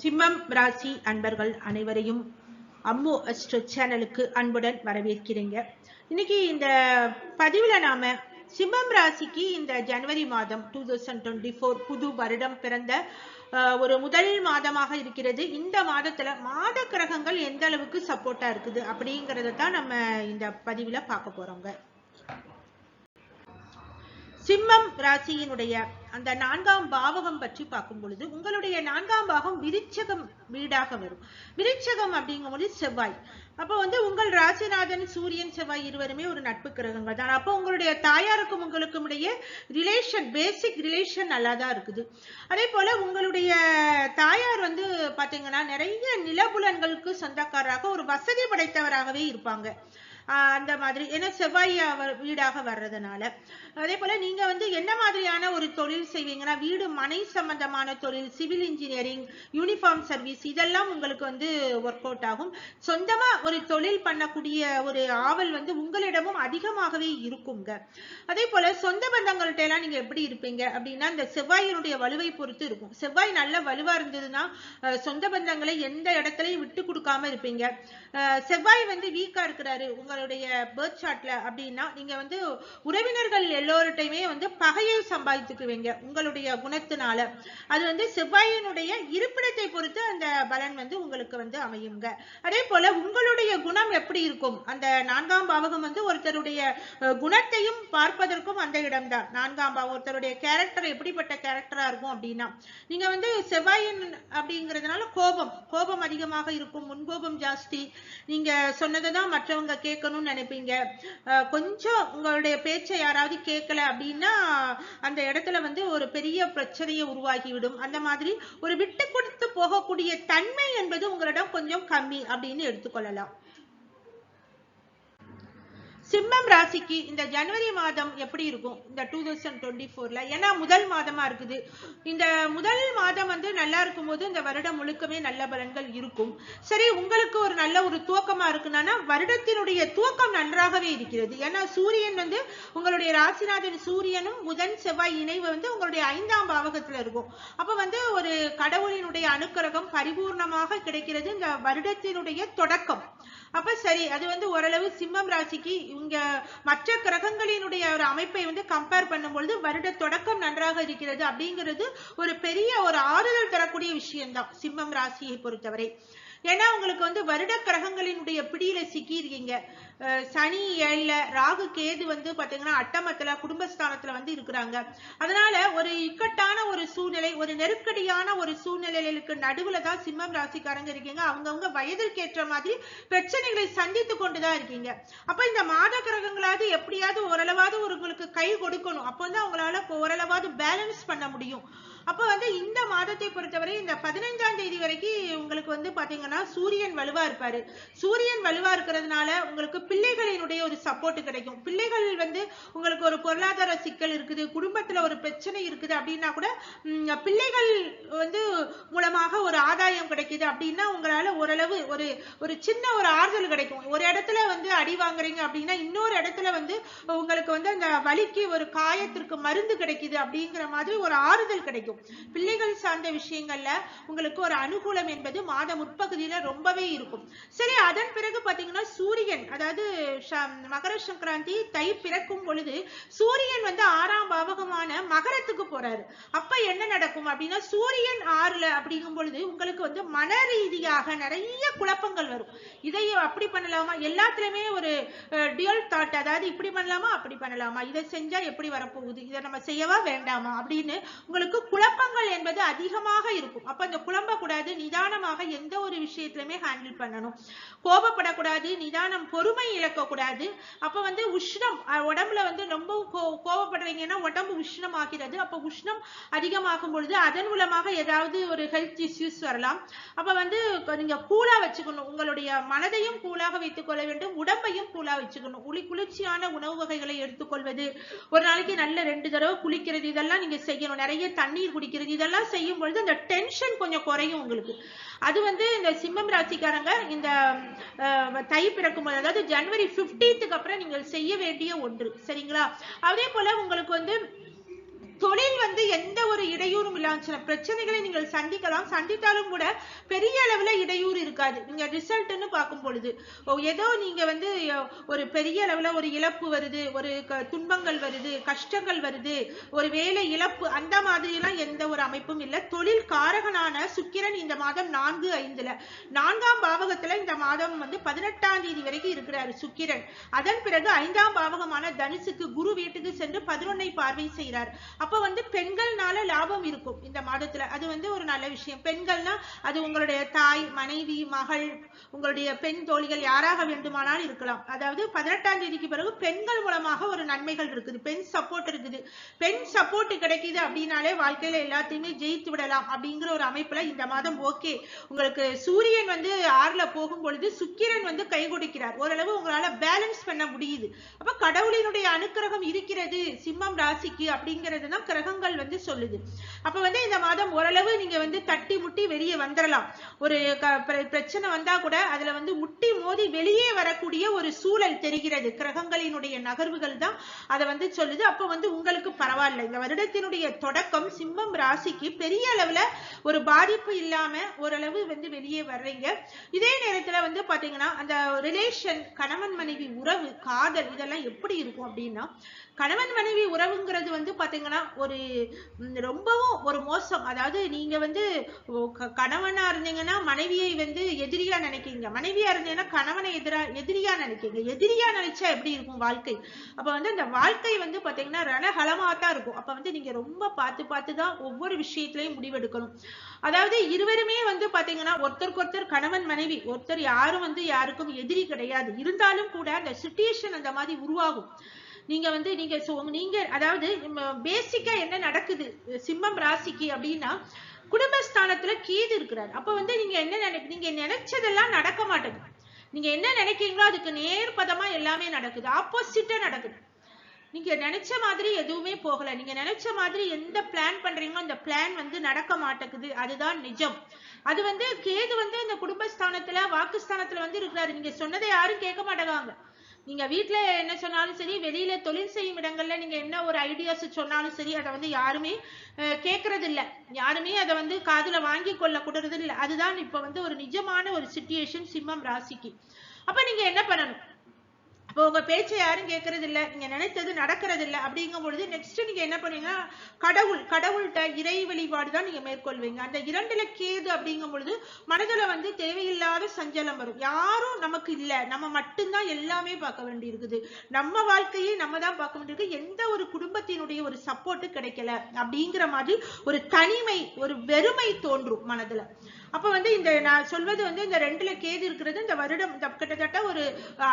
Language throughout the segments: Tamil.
சிம்மம் ராசி அன்பர்கள் அனைவரையும் அம்மு அஸ்ட்ரோ சேனலுக்கு அன்புடன் வரவேற்கிறீங்க. இன்னைக்கு இந்த பதிவுல நாம சிம்மம் ராசிக்கு இந்த ஜனவரி மாதம் டூ தௌசண்ட் டுவெண்ட்டி ஃபோர் புது வருடம் பிறந்த ஒரு முதல் மாதமாக இருக்கிறது. இந்த மாதத்துல மாத கிரகங்கள் எந்த அளவுக்கு சப்போர்ட்டா இருக்குது அப்படிங்கறத தான் நம்ம இந்த பதிவுல பார்க்க போறோங்க. சிம்மம் ராசியினுடைய அந்த நான்காம் பாவகம் பற்றி பார்க்கும் பொழுது உங்களுடைய நான்காம் பாகம் விருச்சகம் வீடாக வரும். விருச்சகம் அப்படிங்கும்போது செவ்வாய். அப்போ வந்து உங்கள் ராசிநாதன் சூரியன் செவ்வாய் இருவருமே ஒரு நட்பு கிரகங்கள் தான். அப்போ உங்களுடைய தாயாருக்கும் உங்களுக்கும் இடையே ரிலேஷன் பேசிக் ரிலேஷன் நல்லா தான் இருக்குது. அதே போல உங்களுடைய தாயார் வந்து பாத்தீங்கன்னா நிறைய நிலபுலன்களுக்கு சொந்தக்காரராக ஒரு வசதி படைத்தவராகவே இருப்பாங்க. அந்த மாதிரி ஏன்னா செவ்வாய் வீடாக வர்றதுனால. அதே போல நீங்க வந்து என்ன மாதிரியான ஒரு தொழில் செய்வீங்கன்னா வீடு மனை சம்பந்தமான தொழில் சிவில் இன்ஜினியரிங் யூனிஃபார்ம் சர்வீஸ் இதெல்லாம் உங்களுக்கு வந்து ஒர்க் அவுட் ஆகும். சொந்தமா ஒரு தொழில் பண்ணக்கூடிய ஒரு ஆவல் வந்து உங்களிடமும் அதிகமாகவே இருக்குங்க. அதே போல சொந்த பந்தங்கள்ட்ட எல்லாம் நீங்க எப்படி இருப்பீங்க? அப்படின்னா இந்த செவ்வாயினுடைய வலுவை பொறுத்து இருக்கும். செவ்வாய் நல்ல வலுவா இருந்ததுன்னா சொந்த பந்தங்களை எந்த இடத்துலயும் விட்டு கொடுக்காம இருப்பீங்க. செவ்வாய் வந்து வீக்கா இருக்கிறாரு. உங்களுடைய பேர்த் சார்ட்ல அப்படின்னா நீங்க வந்து உறவினர்கள் எல்லோருட்டையுமே வந்து பகையை சம்பாதித்துக்குவீங்க உங்களுடைய குணத்தினால. அது வந்து செவ்வாயினுடைய இருப்பிடத்தை பொறுத்து அந்த பலன் வந்து உங்களுக்கு வந்து அமையுங்க. அதே போல உங்களுடைய குணம் எப்படி இருக்கும்? அந்த நான்காம் பாவகம் வந்து ஒருத்தருடைய குணத்தையும் பார்ப்பதற்கும் அந்த இடம்தான். நான்காம் பாவம் ஒருத்தருடைய கேரக்டர் எப்படிப்பட்ட கேரக்டரா இருக்கும் அப்படின்னா நீங்க வந்து செவ்வாயின் அப்படிங்கிறதுனால கோபம் கோபம் அதிகமாக இருக்கும் முன்கோபம் ஜாஸ்தி. நீங்க சொன்னதை தான் மற்றவங்க கேட்கணும்னு நினைப்பீங்க. கொஞ்சம் உங்களுடைய பேச்சை யாராவது கேட்கல அப்படின்னா அந்த இடத்துல வந்து ஒரு பெரிய பிரச்சனையை உருவாகிவிடும். அந்த மாதிரி ஒரு விட்டு கொடுத்து போகக்கூடிய தன்மை என்பது உங்களிடம் கொஞ்சம் கம்மி அப்படின்னு எடுத்துக்கொள்ளலாம் சிம்மம் ராசிக்கு இந்த ஜனவரி மாதம் எப்படி இருக்கும்? இந்த டூ தௌசண்ட் டுவெண்ட்டி ஃபோர்ல ஏன்னா முதல் மாதமா இருக்குது. இந்த முதல் மாதம் வந்து நல்லா இருக்கும்போது இந்த வருடம் முழுக்கவே நல்ல பலன்கள் இருக்கும். சரி உங்களுக்கு ஒரு நல்ல ஒரு துவக்கமா இருக்குன்னா வருடத்தினுடைய துவக்கம் நன்றாகவே இருக்கிறது. ஏன்னா சூரியன் வந்து உங்களுடைய ராசிநாதன் சூரியனும் புதன் செவ்வாய் இணைவு வந்து உங்களுடைய ஐந்தாம் பாவகத்துல இருக்கும். அப்ப வந்து ஒரு கடவுளினுடைய அனுக்கிரகம் பரிபூர்ணமாக கிடைக்கிறது இந்த வருடத்தினுடைய தொடக்கம். அப்ப சரி அது வந்து ஓரளவு சிம்மம் ராசிக்கு இங்க மற்ற கிரகங்களினுடைய ஒரு அமைப்பை வந்து கம்பேர் பண்ணும்பொழுது வருட தொடக்கம் நன்றாக இருக்கிறது அப்படிங்கிறது ஒரு பெரிய ஒரு ஆறுதல் தரக்கூடிய விஷயம்தான். சிம்மம் ராசியை பொறுத்தவரை. ஏன்னா உங்களுக்கு வந்து வருட கிரகங்களினுடைய பிடியில சிக்கி இருக்கீங்க சனி ஏழுல ராகு கேது வந்து பாத்தீங்கன்னா அட்டமத்துல குடும்பஸ்தானத்துல வந்து இருக்கிறாங்க. அதனால ஒரு இக்கட்டான ஒரு சூழ்நிலை ஒரு நெருக்கடியான ஒரு சூழ்நிலைகளுக்கு நடுவுல தான் சிம்மம் ராசிக்காரங்க இருக்கீங்க. அவங்கவுங்க வயதிற்கு ஏற்ற மாதிரி பிரச்சனைகளை சந்தித்து கொண்டுதான் இருக்கீங்க. அப்ப இந்த மாத கிரகங்களாவது எப்படியாவது ஓரளவாவது ஒரு உங்களுக்கு கை கொடுக்கணும். அப்போ வந்து அவங்களால ஓரளவாவது பேலன்ஸ் பண்ண முடியும். அப்போ வந்து இந்த மாதத்தை பொறுத்தவரை இந்த பதினைஞ்சாம் தேதி வரைக்கும் உங்களுக்கு வந்து பாத்தீங்கன்னா சூரியன் வலுவா இருப்பாரு. சூரியன் வலுவா இருக்கிறதுனால உங்களுக்கு பிள்ளைகளினுடைய ஒரு சப்போர்ட் கிடைக்கும். பிள்ளைகள் வந்து உங்களுக்கு ஒரு பொருளாதார சிக்கல் இருக்குது குடும்பத்துல ஒரு பிரச்சனை இருக்குது அப்படின்னா கூட பிள்ளைகள் வந்து மூலமாக ஒரு ஆதாயம் கிடைக்குது அப்படின்னா உங்களால ஓரளவு ஒரு ஒரு சின்ன ஒரு ஆறுதல் கிடைக்கும். ஒரு இடத்துல வந்து அடி வாங்குறீங்க அப்படின்னா இன்னொரு இடத்துல வந்து உங்களுக்கு வந்து அந்த வலிக்கு ஒரு காயத்திற்கு மருந்து கிடைக்குது அப்படிங்கிற மாதிரி ஒரு ஆறுதல் கிடைக்கும். பிள்ளைகள் சார்ந்த விஷயங்கள்ல உங்களுக்கு ஒரு அனுகூலம் என்பது மாத முற்பகுதியில ரொம்பவே இருக்கும். சரி அதன் பிறகு பாத்தீங்கன்னா சூரியன் அதாவது அதாவது மகர சங்கராந்தி தை பிறக்கும் பொழுது சூரியன் வந்து ஆறாம் பாவகமான மகரத்துக்கு போறாரு. அப்ப என்ன நடக்கும் அப்படின்னா சூரியன் ஆறுல அப்படிங்கும் பொழுது உங்களுக்கு வந்து மன ரீதியாக நிறைய குழப்பங்கள் வரும். இதை அப்படி பண்ணலாமா? எல்லாத்துலயுமே ஒரு டியூல் தாட் அதாவது இப்படி பண்ணலாமா? அப்படி பண்ணலாமா? இதை செஞ்சா எப்படி வரப்போகுது? இதை நம்ம செய்யவா வேண்டாமா? அப்படின்னு உங்களுக்கு குழப்பங்கள் என்பது அதிகமாக இருக்கும். அப்ப அந்த குழம்ப கூடாது நிதானமாக எந்த ஒரு விஷயத்திலுமே ஹேண்டில் பண்ணணும். கோபப்படக்கூடாது நிதானம் பொறுமை இழக்கக்கூடாது. அப்ப வந்து உஷ்ணம் உடம்புல வந்து ரொம்ப கோ- கோவப்படுறீங்கன்னா உடம்பு உஷ்ணம் ஆகிறது அப்ப உஷ்ணம் அதிகமாகும் பொழுது அதன் மூலமாக ஏதாவது ஒரு ஹெல்த் இஷ்யூஸ் வரலாம். அப்ப வந்து நீங்க கூலா வச்சுக்கணும். உங்களுடைய மனதையும் கூலாக வைத்துக் கொள்ள வேண்டும். உடம்பையும் கூலா வச்சுக்கணும். குளி குளிர்ச்சியான உணவு வகைகளை எடுத்துக்கொள்வது. ஒரு நாளைக்கு நல்ல ரெண்டு தடவை குளிக்கிறது. இதெல்லாம் நீங்க செய்யணும். நிறைய தண்ணீர் குடிக்கிறது. இதெல்லாம் செய்யும் பொழுது அந்த டென்ஷன் கொஞ்சம் குறையும் உங்களுக்கு. அது வந்து இந்த சிம்மம் ராசிக்காரங்க இந்த தை பிறக்கும் போது அதாவது ஜனவரி 15க்கு அப்புறம் நீங்கள் செய்ய வேண்டிய ஒன்று. சரிங்களா? அதே போல உங்களுக்கு வந்து தொழில் வந்து எந்த ஒரு இடையூறும் இல்லாம சில பிரச்சனைகளை நீங்கள் சந்திக்கலாம். சந்தித்தாலும் கூட பெரிய அளவுல இடையூறு இருக்காது. நீங்க ரிசல்ட்னு பார்க்கும் பொழுது ஏதோ நீங்க வந்து ஒரு பெரிய அளவுல ஒரு இழப்பு வருது ஒரு துன்பங்கள் வருது கஷ்டங்கள் வருது ஒரு வேலை இழப்பு அந்த மாதிரி எல்லாம் எந்த ஒரு அமைப்பும் இல்ல. தொழில் காரகனான சுக்கிரன் இந்த மாதம் நான்கு ஐந்துல. நான்காம் பாவகத்துல இந்த மாதம் வந்து பதினெட்டாம் தேதி வரைக்கும் இருக்கிறாரு சுக்கிரன். அதன் பிறகு ஐந்தாம் பாவகமான தனுசுக்கு குரு வீட்டுக்கு சென்று பதினொன்னை பார்வை செய்கிறார். அப்ப வந்து பெண்கள்னால லாபம் இருக்கும் இந்த மாதத்துல. அது வந்து ஒரு நல்ல விஷயம். பெண்கள்னா அது உங்களுடைய தாய் மனைவி மகள் உங்களுடைய பெண் தோழிகள் யாராக வேண்டுமானாலும் இருக்கலாம். அதாவது பதினெட்டாம் தேதிக்கு பிறகு பெண்கள் மூலமாக ஒரு நன்மைகள் இருக்குது. பெண் சப்போர்ட் இருக்குது. பெண் சப்போர்ட் கிடைக்குது அப்படின்னாலே வாழ்க்கையில எல்லாத்தையுமே ஜெயித்து விடலாம் அப்படிங்கிற ஒரு அமைப்புல இந்த மாதம் ஓகே உங்களுக்கு சூரியன் வந்து ஆறுல போகும் பொழுது சுக்கிரன் வந்து கை கொடுக்கிறார். ஓரளவு உங்களால பேலன்ஸ் பண்ண முடியுது. அப்ப கடவுளினுடைய அனுக்கிரகம் இருக்கிறது. சிம்மம் ராசிக்கு அப்படிங்கிறது தான் கிரகங்கள் வந்து சொல்லுது. அப்ப வந்து இந்த மாதம் ஓரளவு நீங்க வந்து தட்டி முட்டி வெளியே வந்துடலாம் ஒரு பிரச்சனை வந்தா கூட அதுல வந்து முட்டி மோதி வெளியே வரக்கூடிய ஒரு சூழல் தெரிகிறது. கிரகங்களினுடைய நகர்வுகள் தான் அதை வந்து சொல்லுது. அப்ப வந்து உங்களுக்கு பரவாயில்ல. இந்த வருடத்தினுடைய தொடக்கம் சிம்மம் ராசிக்கு பெரிய அளவுல ஒரு பாதிப்பு இல்லாம ஓரளவு வந்து வெளியே வர்றீங்க. இதே நேரத்துல வந்து பாத்தீங்கன்னா அந்த ரிலேஷன் கணவன் மனைவி உறவு காதல் இதெல்லாம் எப்படி இருக்கும் அப்படின்னா கணவன் மனைவி உறவுங்கிறது வந்து பாத்தீங்கன்னா ஒரு ரொம்பவும் ஒரு மோசம். அதாவது நீங்க வந்து க- கணவனா இருந்தீங்கன்னா மனைவியை வந்து எதிரியா நினைக்கிறீங்க. மனைவியா இருந்தீங்கன்னா கணவனை எதிரா எதிரியா நினைக்கிறீங்க. எதிரியா நினைச்சா எப்படி இருக்கும் வாழ்க்கை? அப்ப வந்து அந்த வாழ்க்கை வந்து பாத்தீங்கன்னா ரணகலமா தான் இருக்கும். அப்ப வந்து நீங்க ரொம்ப பார்த்து பார்த்து தான் ஒவ்வொரு விஷயத்திலையும் முடிவெடுக்கணும். அதாவது இருவருமே வந்து பாத்தீங்கன்னா ஒருத்தருக்கு ஒருத்தர் கணவன் மனைவி ஒருத்தர் யாரும் வந்து யாருக்கும் எதிரி கிடையாது. இருந்தாலும் கூட அந்த சுச்சுவேஷன் அந்த மாதிரி உருவாகும். நீங்க வந்து நீங்க நீங்க அதாவது பேசிக்கா என்ன நடக்குது? சிம்மம் ராசிக்கு அப்படின்னா குடும்பஸ்தானத்துல கேது இருக்கிறார். அப்ப வந்து நீங்க என்ன நினை நீங்க நினைச்சதெல்லாம் நடக்க மாட்டேங்குது நீங்க என்ன நினைக்கிறீங்களோ அதுக்கு நேர்பதமா எல்லாமே நடக்குது. ஆப்போசிட்டா நடக்குது. நீங்க நினைச்ச மாதிரி எதுவுமே போகல. நீங்க நினைச்ச மாதிரி எந்த பிளான் பண்றீங்களோ அந்த பிளான் வந்து நடக்க மாட்டேங்குது. அதுதான் நிஜம். அது வந்து கேது வந்து இந்த குடும்பஸ்தானத்துல வாக்குஸ்தானத்துல வந்து இருக்கிறாரு. நீங்க சொன்னதை யாரும் கேட்க மாட்டேங்காங்க நீங்க வீட்டுல என்ன சொன்னாலும் சரி வெளியில தொழில் செய்யும் இடங்கள்ல நீங்க என்ன ஒரு ஐடியாஸ் சொன்னாலும் சரி அதை வந்து யாருமே கேட்கறது இல்ல யாருமே அதை வந்து காதுல வாங்கி கொள்ள கூடுறது இல்ல அதுதான் இப்ப வந்து ஒரு நிஜமான ஒரு சுச்சுவேஷன் சிம்மம் ராசிக்கு. அப்ப நீங்க என்ன பண்ணணும்? இப்போ உங்க பேச்சை யாரும் கேட்கறது இல்ல நீங்க நினைத்தது நடக்கிறது இல்ல அப்படிங்கும் பொழுது நெக்ஸ்ட் நீங்க என்ன பண்ணுவீங்கன்னா கடவுள் கடவுள்கிட்ட இறை வழிபாடு தான் நீங்க மேற்கொள்வீங்க. அந்த இரண்டுல கேது அப்படிங்கும் பொழுது மனதுல வந்து தேவையில்லாத சஞ்சலம் வரும். யாரும் நமக்கு இல்ல. நம்ம மட்டும்தான் எல்லாமே பார்க்க வேண்டி இருக்குது நம்ம வாழ்க்கையை நம்ம தான் பார்க்க வேண்டியிருக்கு. எந்த ஒரு குடும்பத்தினுடைய ஒரு சப்போர்ட் கிடைக்கல. அப்படிங்கிற மாதிரி ஒரு தனிமை ஒரு வெறுமை தோன்றும் மனதுல. அப்ப வந்து இந்த நான் சொல்வது வந்து இந்த ரெண்டுல கேது இருக்கிறது இந்த வருடம் இந்த கிட்டத்தட்ட ஒரு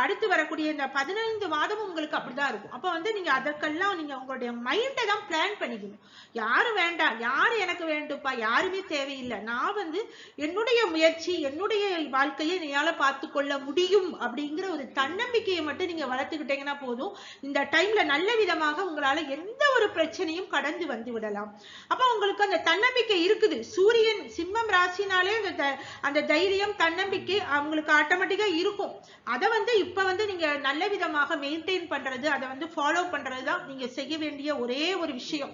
அடுத்து வரக்கூடிய இந்த பதினைந்து மாதமும் உங்களுக்கு அப்படிதான் இருக்கும். அப்ப வந்து நீங்க அதற்கெல்லாம் நீங்க உங்களுடைய மைண்டை தான் பிளான் பண்ணிக்கணும். யாரும் வேண்டாம் யாரு எனக்கு வேண்டும்ப்பா யாருமே தேவையில்லை. நான் வந்து என்னுடைய முயற்சி என்னுடைய வாழ்க்கையை என்னால பார்த்து கொள்ள முடியும் அப்படிங்கிற ஒரு தன்னம்பிக்கையை மட்டும் நீங்க வளர்த்துக்கிட்டீங்கன்னா போதும். இந்த டைம்ல நல்ல விதமாக உங்களால எந்த ஒரு பிரச்சனையும் கடந்து வந்து விடலாம். அப்ப உங்களுக்கு அந்த தன்னம்பிக்கை இருக்குது. சூரியன் சிம்மம் ராசினால அந்த அந்த தைரியம் தன்னம்பிக்கை அவங்களுக்கு ஆட்டோமேட்டிக்கா இருக்கும். அதை வந்து இப்ப வந்து நீங்க நல்ல விதமாக மெயின்டைன் பண்றது அதை வந்து ஃபாலோ பண்றதுதான் நீங்க செய்ய வேண்டிய ஒரே ஒரு விஷயம்.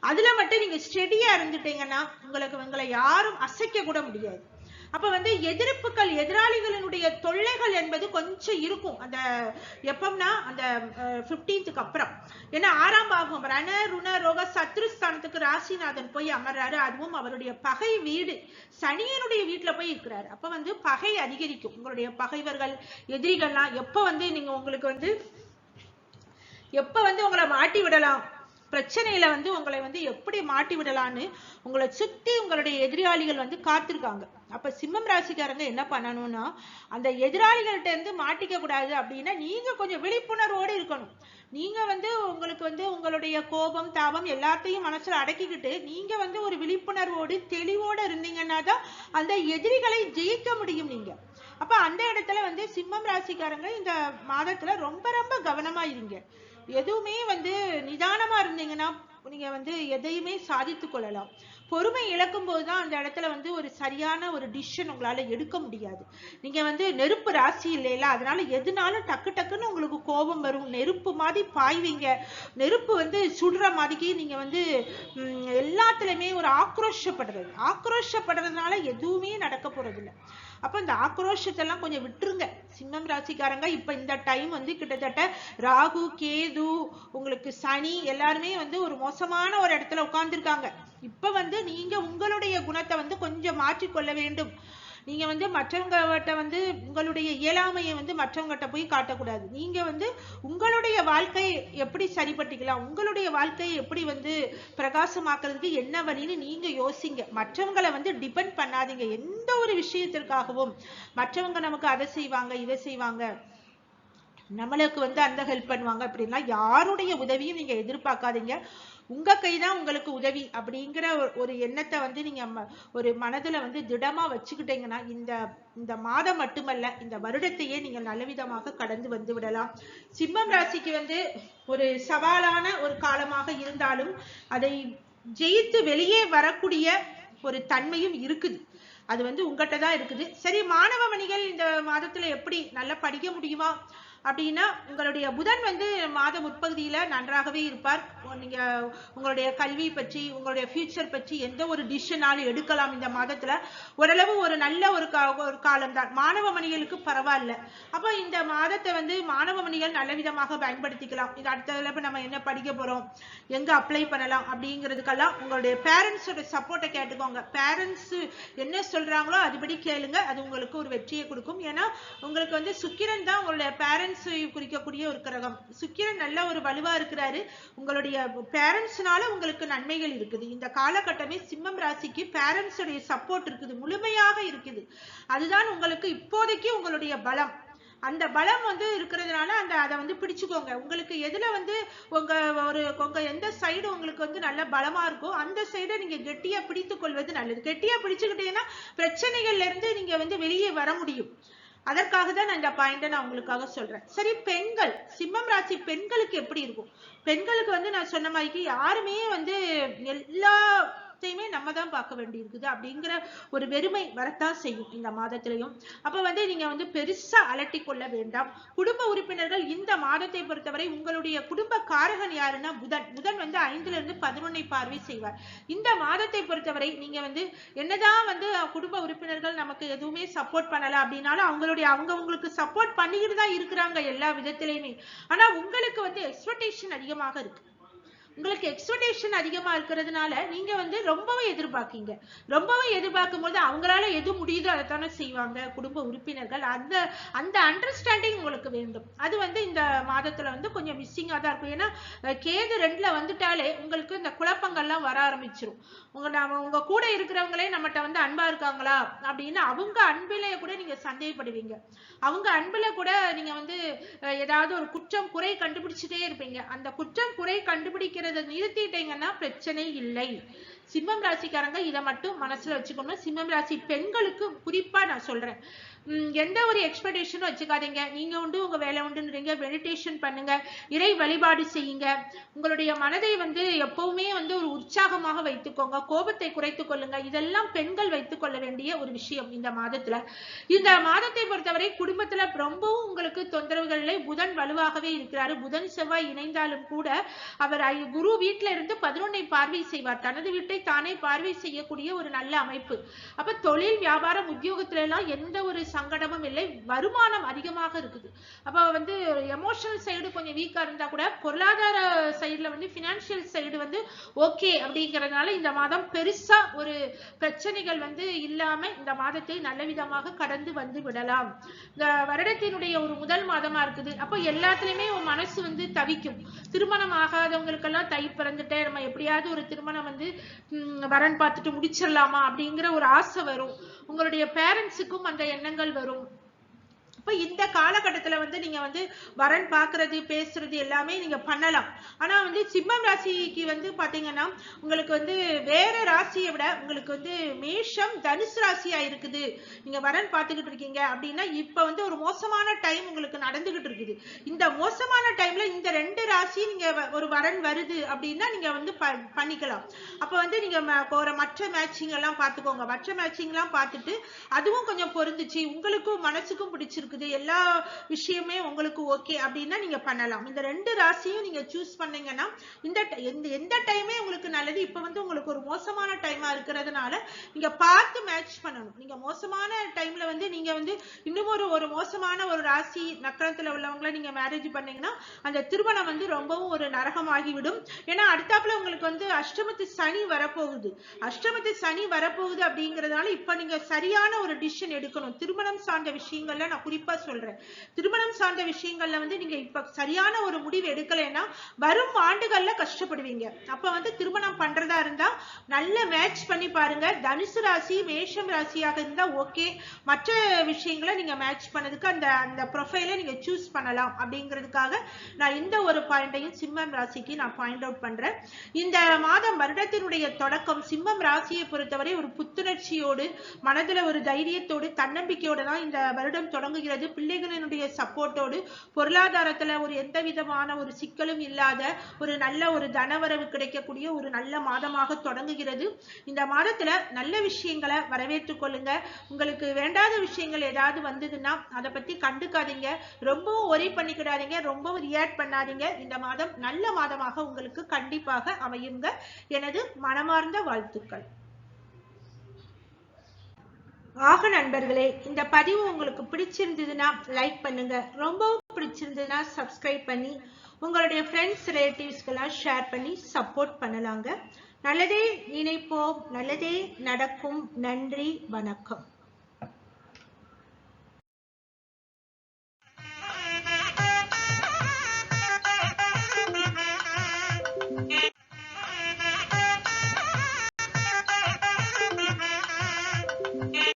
அதுல மட்டும் நீங்க ஸ்டெடியா இருந்துட்டீங்கன்னா உங்களுக்கு உங்களை யாரும் அசைக்க கூட முடியாது. அப்ப வந்து எதிர்ப்புகள் எதிராளிகளினுடைய தொல்லைகள் என்பது கொஞ்சம் இருக்கும். அந்த எப்பம்னா அந்த பிப்டீன்த்துக்கு அப்புறம். ஏன்னா ஆறாம் பாகம் ரண ருண ரோக சத்ருஸ்தானத்துக்கு ராசிநாதன் போய் அமர்றாரு. அதுவும் அவருடைய பகை வீடு. சனியனுடைய வீட்டுல போய் இருக்கிறாரு. அப்ப வந்து பகை அதிகரிக்கும். உங்களுடைய பகைவர்கள் எதிரிகள்லாம் எப்ப வந்து நீங்க உங்களுக்கு வந்து எப்ப வந்து உங்களை மாட்டி விடலாம்? பிரச்சனையில வந்து உங்களை வந்து எப்படி மாட்டி விடலான்னு உங்களை சுத்தி உங்களுடைய எதிராளிகள் வந்து காத்திருக்காங்க. அப்ப சிம்மம் ராசிக்காரங்க என்ன பண்ணணும்னா அந்த எதிராளிகள்கிட்ட இருந்து மாட்டிக்க கூடாது அப்படின்னா நீங்க கொஞ்சம் விழிப்புணர்வோடு இருக்கணும். நீங்க வந்து உங்களுக்கு வந்து உங்களுடைய கோபம் தாபம் எல்லாத்தையும் மனசுல அடக்கிக்கிட்டு நீங்க வந்து ஒரு விழிப்புணர்வோடு தெளிவோட இருந்தீங்கன்னா தான் அந்த எதிரிகளை ஜெயிக்க முடியும் நீங்க. அப்ப அந்த இடத்துல வந்து சிம்மம் ராசிக்காரங்க இந்த மாதத்துல ரொம்ப ரொம்ப கவனமா இருங்க. எதுவுமே வந்து நிதானமா இருந்தீங்கன்னா நீங்க வந்து எதையுமே சாதித்து கொள்ளலாம். பொறுமை இழக்கும் போதுதான் அந்த இடத்துல வந்து ஒரு சரியான ஒரு டிசிஷன் உங்களால எடுக்க முடியாது. நீங்க வந்து நெருப்பு ராசி இல்லைல அதனால எதுனாலும் டக்கு டக்குன்னு உங்களுக்கு கோபம் வரும். நெருப்பு மாதிரி பாய்வீங்க. நெருப்பு வந்து சுடுற மாதிரிக்கு நீங்க வந்து எல்லாத்துலயுமே ஒரு ஆக்ரோஷப்படுறது. ஆக்ரோஷப்படுறதுனால எதுவுமே நடக்க போறது அப்ப இந்த ஆக்ரோஷத்தை எல்லாம் கொஞ்சம் விட்டுருங்க. சிம்மம் ராசிக்காரங்க இப்ப இந்த டைம் வந்து கிட்டத்தட்ட ராகு கேது உங்களுக்கு சனி எல்லாருமே வந்து ஒரு மோசமான ஒரு இடத்துல உட்கார்ந்துருக்காங்க. இப்ப வந்து நீங்க உங்களுடைய குணத்தை வந்து கொஞ்சம் மாற்றிக்கொள்ள வேண்டும். நீங்க வந்து மற்றவங்ககிட்ட வந்து உங்களுடைய இயலாமையை வந்து மற்றவங்ககிட்ட போய் காட்டக்கூடாது. நீங்க வந்து உங்களுடைய வாழ்க்கையை எப்படி சரிபட்டிக்கலாம் உங்களுடைய வாழ்க்கையை எப்படி வந்து பிரகாசமாக்குறதுக்கு என்ன வழின்னு நீங்க யோசிங்க. மற்றவங்களை வந்து டிபெண்ட் பண்ணாதீங்க. எந்த ஒரு விஷயத்திற்காகவும். மற்றவங்க நமக்கு அதை செய்வாங்க இதை செய்வாங்க. நம்மளுக்கு வந்து அந்த ஹெல்ப் பண்ணுவாங்க அப்படின்னா யாருடைய உதவியும் நீங்க எதிர்பார்க்காதீங்க. உங்க கைதான் உங்களுக்கு உதவி அப்படிங்கிற ஒரு- ஒரு எண்ணத்தை வந்து நீங்க ஒரு மனதுல வந்து திடமா வச்சுக்கிட்டீங்கன்னா இந்த இந்த மாதம் மட்டுமல்ல இந்த வருடத்தையே நீங்கள் நல்லவிதமாக கடந்து வந்து விடலாம். சிம்மம் ராசிக்கு வந்து ஒரு சவாலான ஒரு காலமாக இருந்தாலும் அதை ஜெயித்து வெளியே வரக்கூடிய ஒரு தன்மையும் இருக்குது. அது வந்து உங்ககிட்ட தான் இருக்குது. சரி மாணவ மணிகள் இந்த மாதத்துல எப்படி நல்லா படிக்க முடியுமா? அப்படின்னா உங்களுடைய புதன் வந்து மாத முற்பகுதியில நன்றாகவே இருப்பார். நீங்க உங்களுடைய கல்வி பற்றி உங்களுடைய ஃபியூச்சர் பற்றி எந்த ஒரு டிசிஷனாலும் எடுக்கலாம் இந்த மாதத்துல. ஓரளவு ஒரு நல்ல ஒரு கா ஒரு காலம்தான். மாணவ மணிகளுக்கு பரவாயில்ல. அப்போ இந்த மாதத்தை வந்து மாணவ மணிகள் நல்ல விதமாக பயன்படுத்திக்கலாம். இது அடுத்த இப்ப நம்ம என்ன படிக்க போறோம்? எங்க அப்ளை பண்ணலாம்? அப்படிங்கிறதுக்கெல்லாம் உங்களுடைய பேரண்ட்ஸோட சப்போர்ட்டை கேட்டுக்கோங்க. பேரண்ட்ஸ் என்ன சொல்றாங்களோ அதுபடி கேளுங்க. அது உங்களுக்கு ஒரு வெற்றியை கொடுக்கும். ஏன்னா உங்களுக்கு வந்து சுக்கிரன் தான் உங்களுடைய பேரண்ட்ஸ் குறிக்கக்கூடிய ஒரு கிரகம். சுக்கிரன் நல்ல ஒரு வலுவா இருக்கிறாரு. உங்களுடைய பேரண்ட்ஸ்னால உங்களுக்கு நன்மைகள் இருக்குது. இந்த காலகட்டமே சிம்மம் ராசிக்கு பேரண்ட்ஸுடைய சப்போர்ட் இருக்குது. முழுமையாக இருக்குது. அதுதான் உங்களுக்கு இப்போதைக்கு உங்களுடைய பலம். அந்த பலம் வந்து இருக்கிறதுனால அந்த அதை வந்து பிடிச்சுக்கோங்க. உங்களுக்கு எதுல வந்து உங்க ஒரு உங்க எந்த சைடு உங்களுக்கு வந்து நல்ல பலமா இருக்கோ அந்த சைடை நீங்க கெட்டியா பிடித்துக் கொள்வது நல்லது. கெட்டியா பிடிச்சுக்கிட்டீங்கன்னா பிரச்சனைகள்ல இருந்து நீங்க வந்து வெளியே வர முடியும். அதற்காக தான் நான் இந்த பாயிண்ட நான் உங்களுக்காக சொல்றேன். சரி பெண்கள் சிம்மம் ராசி பெண்களுக்கு எப்படி இருக்கும்? பெண்களுக்கு வந்து நான் சொன்ன மாதிரிக்கு யாருமே வந்து எல்லா எல்லாத்தையுமே நம்ம தான் பார்க்க வேண்டி இருக்குது அப்படிங்கிற ஒரு வெறுமை வரத்தான் செய்யும் இந்த மாதத்திலையும். அப்ப வந்து நீங்க வந்து பெருசா அலட்டி கொள்ள வேண்டாம். குடும்ப உறுப்பினர்கள் இந்த மாதத்தை பொறுத்தவரை உங்களுடைய குடும்ப காரகன் யாருன்னா புதன். புதன் வந்து ஐந்துல இருந்து பதினொன்னை பார்வை செய்வார். இந்த மாதத்தை பொறுத்தவரை நீங்க வந்து என்னதான் வந்து குடும்ப உறுப்பினர்கள் நமக்கு எதுவுமே சப்போர்ட் பண்ணல அப்படின்னாலும் அவங்களுடைய அவங்க உங்களுக்கு சப்போர்ட் பண்ணிக்கிட்டு தான் இருக்கிறாங்க எல்லா விதத்திலையுமே. ஆனா உங்களுக்கு வந்து எக்ஸ்பெக்டேஷன் அதிகமாக இருக்கு. உங்களுக்கு எக்ஸ்பெக்டேஷன் அதிகமா இருக்கிறதுனால நீங்க வந்து ரொம்பவே எதிர்பார்க்கீங்க. ரொம்பவே எதிர்பார்க்கும் போது அவங்களால எது முடியுதோ அதைத்தானே செய்வாங்க குடும்ப உறுப்பினர்கள். அந்த அந்த அண்டர்ஸ்டாண்டிங் உங்களுக்கு வேண்டும். அது வந்து இந்த மாதத்துல வந்து கொஞ்சம் மிஸ்ஸிங்காக தான் இருக்கும். ஏன்னா கேது ரெண்டுல வந்துட்டாலே உங்களுக்கு இந்த குழப்பங்கள்லாம் வர ஆரம்பிச்சிரும். உங்க நம்ம உங்க கூட இருக்கிறவங்களே நம்மகிட்ட வந்து அன்பா இருக்காங்களா அப்படின்னு அவங்க அன்பிலே கூட நீங்க சந்தேகப்படுவீங்க. அவங்க அன்புல கூட நீங்க வந்து ஏதாவது ஒரு குற்றம் குறை கண்டுபிடிச்சிட்டே இருப்பீங்க. அந்த குற்றம் குறை கண்டுபிடிக்கிற கண்டுபிடிக்கிறத நிறுத்திட்டீங்கன்னா பிரச்சனை இல்லை. சிம்மம் ராசிக்காரங்க இதை மட்டும் மனசுல வச்சுக்கணும் சிம்மம் ராசி பெண்களுக்கு குறிப்பா நான் சொல்றேன். எந்த ஒரு எக்ஸ்பெக்டேஷனும் வச்சுக்காதீங்க. நீங்க உண்டு உங்க வேலை உண்டுன்றீங்க. மெடிடேஷன் பண்ணுங்க. இறை வழிபாடு செய்யுங்க. உங்களுடைய மனதை வந்து எப்பவுமே வந்து ஒரு உற்சாகமாக வைத்துக்கோங்க. கோபத்தை குறைத்துக் கொள்ளுங்க. இதெல்லாம் பெண்கள் வைத்துக் கொள்ள வேண்டிய ஒரு விஷயம் இந்த மாதத்துல. இந்த மாதத்தை பொறுத்தவரை குடும்பத்துல ரொம்பவும் உங்களுக்கு தொந்தரவுகள் இல்லை புதன் வலுவாகவே இருக்கிறாரு. புதன் செவ்வாய் இணைந்தாலும் கூட அவர் குரு வீட்டுல இருந்து பதினொன்னை பார்வை செய்வார். தனது வீட்டை தானே பார்வை செய்யக்கூடிய ஒரு நல்ல அமைப்பு. அப்ப தொழில் வியாபாரம் உத்தியோகத்துல எல்லாம் எந்த ஒரு சங்கடமும் இல்லை வருமானம் அதிகமாக இருக்குது. அப்ப வந்து எமோஷனல் சைடு கொஞ்சம் வீக்கா இருந்தா கூட பொருளாதார சைடுல வந்து பினான்சியல் சைடு வந்து ஓகே அப்படிங்கறதுனால இந்த மாதம் பெருசா ஒரு பிரச்சனைகள் வந்து இல்லாம இந்த மாதத்தை நல்ல விதமாக கடந்து வந்து விடலாம். இந்த வருடத்தினுடைய ஒரு முதல் மாதமா இருக்குது. அப்போ எல்லாத்துலயுமே உன் மனசு வந்து தவிக்கும். திருமணம் ஆகாதவங்களுக்கெல்லாம் தை பிறந்துட்டே நம்ம எப்படியாவது ஒரு திருமணம் வந்து வரன் பார்த்துட்டு முடிச்சிடலாமா அப்படிங்கிற ஒரு ஆசை வரும். உங்களுடைய பேரண்ட்ஸுக்கும் அந்த எண்ணங்கள் வரும். இப்ப இந்த காலகட்டத்துல வந்து நீங்க வந்து வரன் பாக்குறது பேசுறது எல்லாமே நீங்க பண்ணலாம். ஆனா வந்து சிம்மம் ராசிக்கு வந்து பாத்தீங்கன்னா உங்களுக்கு வந்து வேற ராசியை விட உங்களுக்கு வந்து மேஷம் தனுசு ராசியா இருக்குது. நீங்க வரன் பாத்துக்கிட்டு இருக்கீங்க அப்படின்னா இப்ப வந்து ஒரு மோசமான டைம் உங்களுக்கு நடந்துகிட்டு இருக்குது. இந்த மோசமான டைம்ல இந்த ரெண்டு ராசி நீங்க வ- ஒரு வரன் வருது அப்படின்னா நீங்க வந்து ப- பண்ணிக்கலாம். அப்ப வந்து நீங்க போற மற்ற மேட்சிங் எல்லாம் பாத்துக்கோங்க. மற்ற மேட்சிங் எல்லாம் பார்த்துட்டு அதுவும் கொஞ்சம் பொருந்துச்சு. உங்களுக்கும் மனசுக்கும் பிடிச்சிருக்கு. இருக்குது. எல்லா விஷயமே உங்களுக்கு ஓகே அப்படின்னா நீங்க பண்ணலாம். இந்த ரெண்டு ராசியும் நீங்க சூஸ் பண்ணீங்கன்னா இந்த எந்த டைமே உங்களுக்கு நல்லது? இப்ப வந்து உங்களுக்கு ஒரு மோசமான டைமா இருக்கிறதுனால நீங்க பார்த்து மேட்ச் பண்ணணும். நீங்க மோசமான டைம்ல வந்து நீங்க வந்து இன்னும் ஒரு ஒரு மோசமான ஒரு ராசி நக்கரத்துல உள்ளவங்கள நீங்க மேரேஜ் பண்ணீங்கன்னா அந்த திருமணம் வந்து ரொம்பவும் ஒரு நரகமாகிவிடும். ஏன்னா அடுத்தாப்புல உங்களுக்கு வந்து அஷ்டமத்து சனி வரப்போகுது. அஷ்டமத்து சனி வரப்போகுது அப்படிங்கறதுனால இப்ப நீங்க சரியான ஒரு டிசிஷன் எடுக்கணும். திருமணம் சார்ந்த விஷயங்கள்ல நான் குறிப்பா சொல்றேன். திருமணம் சார்ந்த விஷயங்கள்ல வந்து நீங்க இப்ப சரியான ஒரு முடிவு எடுக்கலைன்னா வரும் ஆண்டுகள்ல கஷ்டப்படுவீங்க. அப்ப வந்து திருமணம் பண்றதா இருந்தா நல்ல மேட்ச் பண்ணி பாருங்க. தனுசு ராசி மேஷம் ராசியாக இருந்தா ஓகே மற்ற விஷயங்களை நீங்க மேட்ச் பண்ணதுக்கு அந்த அந்த ப்ரொஃபைலை நீங்க சூஸ் பண்ணலாம். அப்படிங்கிறதுக்காக நான் இந்த ஒரு பாயிண்டையும் சிம்மம் ராசிக்கு நான் பாயிண்ட் அவுட் பண்றேன். இந்த மாதம் வருடத்தினுடைய தொடக்கம் சிம்மம் ராசியை பொறுத்தவரை ஒரு புத்துணர்ச்சியோடு மனதுல ஒரு தைரியத்தோடு தன்னம்பிக்கையோடு தான் இந்த வருடம் தொடங்குகிறது. பிள்ளைகளினுடைய சப்போர்ட்டோடு பொருளாதாரத்துல ஒரு எந்த விதமான ஒரு சிக்கலும் இல்லாத ஒரு நல்ல ஒரு தனவரவு கிடைக்கக்கூடிய ஒரு நல்ல மாதமாக தொடங்குகிறது. இந்த மாதத்துல நல்ல விஷயங்களை வரவேற்றுக் கொள்ளுங்க. உங்களுக்கு வேண்டாத விஷயங்கள் ஏதாவது வந்ததுன்னா அதை பத்தி கண்டுக்காதீங்க. ரொம்பவும் ஒரே பண்ணிக்கிடாதீங்க. ரொம்பவும் ரியாக்ட் பண்ணாதீங்க. இந்த மாதம் நல்ல மாதமாக உங்களுக்கு கண்டிப்பாக அமையுங்க. எனது மனமார்ந்த வாழ்த்துக்கள். ஆக நண்பர்களே இந்த பதிவு உங்களுக்கு பிடிச்சிருந்ததுன்னா லைக் பண்ணுங்க. ரொம்பவும் பிடிச்சிருந்ததுன்னா சப்ஸ்கிரைப் பண்ணி உங்களுடைய ஃப்ரெண்ட்ஸ் ரிலேட்டிவ்ஸ்க்கெல்லாம் ஷேர் பண்ணி சப்போர்ட் பண்ணலாங்க. நல்லதே நினைப்போம் நல்லதே நடக்கும். நன்றி வணக்கம்.